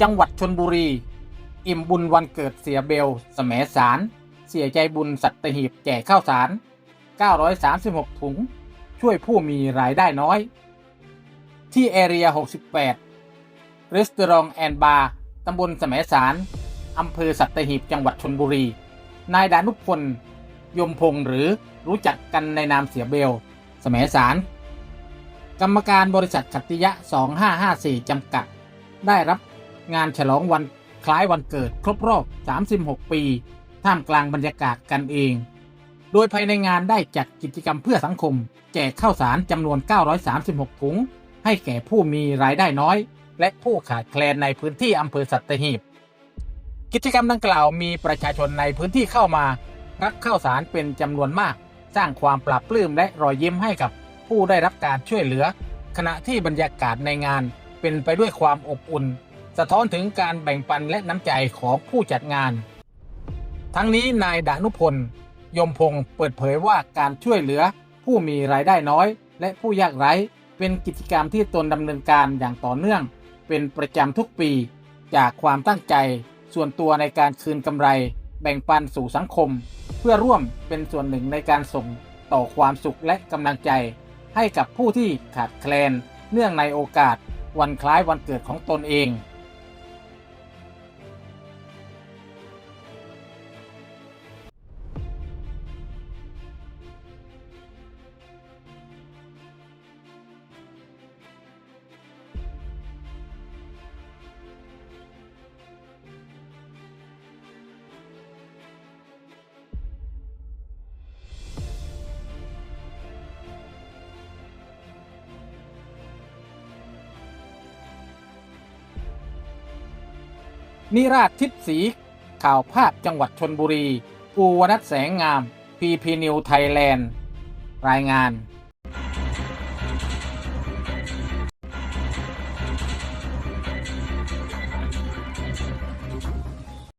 จังหวัดชนบุรี อิ่มบุญวันเกิดเสียเบลสมสาร เสียใจบุญสัตหีบแจกข้าวสาร 936 ถุง ช่วยผู้มีรายได้น้อย ที่แอเรีย 68รีสตอรองแอนบาร์ตำบลสมสารอำเภอสัตหีบจังหวัดชนบุรี นายดานุพลยมพงษ์หรือรู้จักกันในนามเสียเบลสมสาร กรรมการบริษัทขัตติยะ 2554 จำกัด ได้รับ งานฉลองวันคล้ายวันเกิดครบรอบ 36 ปี ท่ามกลางบรรยากาศกันเอง โดยภายในงานได้จัดกิจกรรมเพื่อสังคม แจกข้าวสารจำนวน 936 ถุง ให้แก่ผู้มีรายได้น้อย และผู้ขาดแคลนในพื้นที่อำเภอสัตหีบ กิจกรรมดังกล่าวมีประชาชนในพื้นที่เข้ามา รับข้าวสารเป็นจำนวนมาก สร้างความปรับปลื้มและรอยยิ้มให้กับผู้ได้รับการช่วยเหลือ ขณะที่บรรยากาศในงานเป็นไปด้วยความอบอุ่น สะท้อนถึงการแบ่งปันและน้ำใจของผู้จัดงาน ทั้งนี้นายดานุพล ยมพงศ์เปิดเผยว่าการช่วยเหลือผู้มีรายได้น้อย และผู้ยากไร้ เป็นกิจกรรมที่ตนดำเนินการอย่างต่อเนื่อง เป็นประจำทุกปี จากความตั้งใจ ส่วนตัวในการคืนกำไร แบ่งปันสู่สังคม เพื่อร่วมเป็นส่วนหนึ่งในการส่งต่อความสุขและกำลังใจ ให้กับผู้ที่ขาดแคลน เนื่องในโอกาสวันคล้ายวันเกิดของตนเอง นิราชทิพสี ข่าวภาพจังหวัดชนบุรีปูวนัทแสงงาม พีพีนิวไทยแลนด์ รายงาน